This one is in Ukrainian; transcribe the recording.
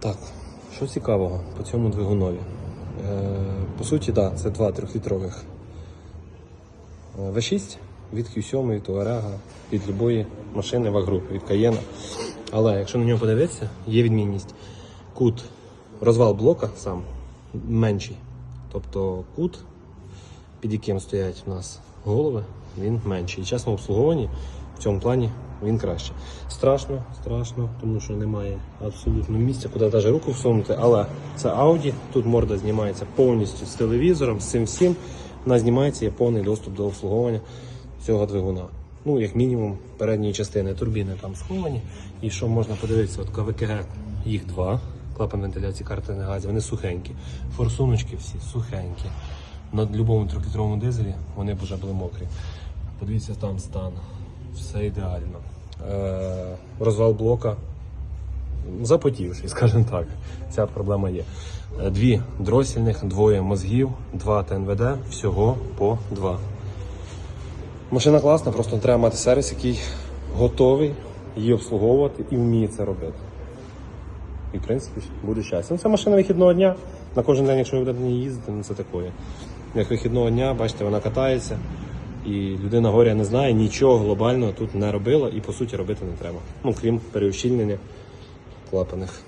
Так, що цікавого по цьому двигунові? Е, по суті, так, да, це два трьохлітрових Е, V6 від Q7, від Touareg, від любої машини ваг-групи, від Cayenne. Але якщо на нього подивитися, є відмінність. Кут, розвал блока сам менший. Тобто кут, під яким стоять у нас голови, він менший. І чесно, в обслуговуванні в цьому плані він краще. Страшно, страшно, тому що немає абсолютно місця, куди навіть руку всунути. Але це Audi, тут морда знімається повністю з телевізором, з цим всім. Вона знімається, є повний доступ до обслуговування цього двигуна. Ну, як мінімум, передньої частини турбіни там сховані. І що можна подивитися, от КВКГ, їх два. Клапан вентиляції карти на газі, вони сухенькі. Форсуночки всі сухенькі. На будь-якому трьохлітровому дизелі вони б вже були мокрі. Подивіться там стан. Все ідеально. Е, розвал блока запотівший, скажімо так. Ця проблема є. Е, Дві дросільних, двоє мозгів, два ТНВД, всього по два. Машина класна, просто треба мати сервіс, який готовий її обслуговувати і вміє це робити. І в принципі буде щастя. Ну, це машина вихідного дня. На кожен день, якщо ви будете ній їздити, ну це такое. Як вихідного дня, бачите, вона катається, і людина горя не знає, нічого глобального тут не робила і по суті робити не треба. Ну, крім переущільнення клапаних.